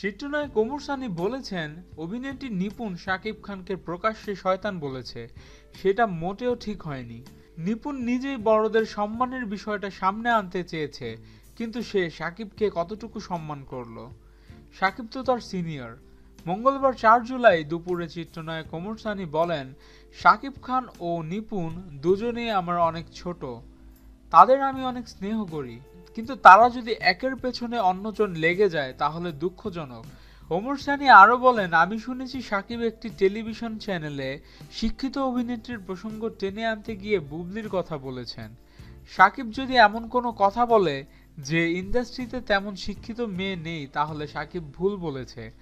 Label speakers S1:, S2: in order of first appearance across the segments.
S1: চিত্রনায়ক ওমর সানি বলেছেন, অভিনেত্রী নিপুণ শাকিব খানকে প্রকাশ্যে শয়তান বলেছে। সেটা মোটেও ঠিক হয়নি। নিপুণ নিজেই বড়দের সম্মানের বিষয়টা সামনে আনতে চেয়েছে, কিন্তু সে শাকিবকে কতটুকু সম্মান করল? শাকিব তো তার সিনিয়র। মঙ্গলবার চার জুলাই দুপুরে চিত্রনায়ক ওমর সানি বলেন, শাকিব খান ও নিপুণ দুজনেই আমার অনেক ছোট। তাদের আমি অনেক স্নেহ করি। কিন্তু তারা যদি একের পেছনে অন্যজন লেগে যায়, তাহলে দুঃখজনক। ওমর সানি আরও বলেন, আমি শুনেছি সাকিব একটি টেলিভিশন চ্যানেলে শিক্ষিত অভিনেত্রীর প্রসঙ্গ টেনে আনতে গিয়ে বুবলির কথা বলেছেন। সাকিব যদি এমন কোনো কথা বলে যে, ইন্ডাস্ট্রিতে তেমন শিক্ষিত মেয়ে নেই, তাহলে সাকিব ভুল বলেছে।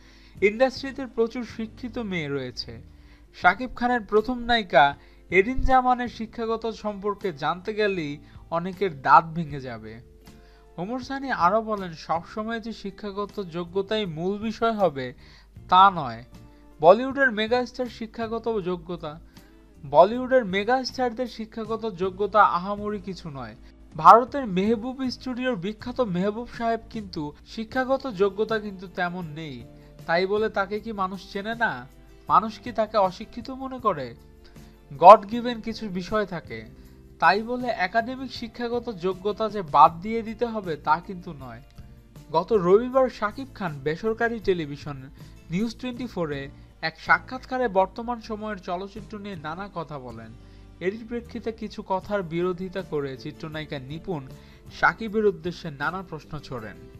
S1: ইন্ডাস্ট্রিতে প্রচুর শিক্ষিত মেয়ে রয়েছে। শাকিব খানের প্রথম নায়িকা এরিন জামানের শিক্ষাগত সম্পর্কে জানতে গেলেই অনেকের দাঁত ভেঙে যাবে। ওমর সানি আরও বলেন, সবসময় যে শিক্ষাগত যোগ্যতাই মূল বিষয় হবে, তা নয়। বলিউডের মেগাস্টার শিক্ষাগত যোগ্যতা। বলিউডের মেগাস্টারদের শিক্ষাগত যোগ্যতা আহামরি কিছু নয়। ভারতের মেহবুব স্টুডিওর বিখ্যাত মেহবুব সাহেব কিন্তু শিক্ষাগত যোগ্যতা কিন্তু তেমন নেই। তাই বলে তাকে কি মানুষ চেনে না? মানুষ কি তাকে অশিক্ষিত মনে করে? গড গিভেন কিছু বিষয় থাকে। তাই বলে একাডেমিক শিক্ষাগত যোগ্যতা যে বাদ দিয়ে দিতে হবে তা কিন্তু নয়। গত রবিবার শাকিব খান বেসরকারি টেলিভিশন নিউজ টোয়েন্টি ফোরে এক সাক্ষাৎকারে বর্তমান সময়ের চলচ্চিত্র নিয়ে নানা কথা বলেন। এরই প্রেক্ষিতে কিছু কথার বিরোধিতা করে চিত্রনায়িকা নিপুণ সাকিবের উদ্দেশ্যে নানা প্রশ্ন ছোড়েন।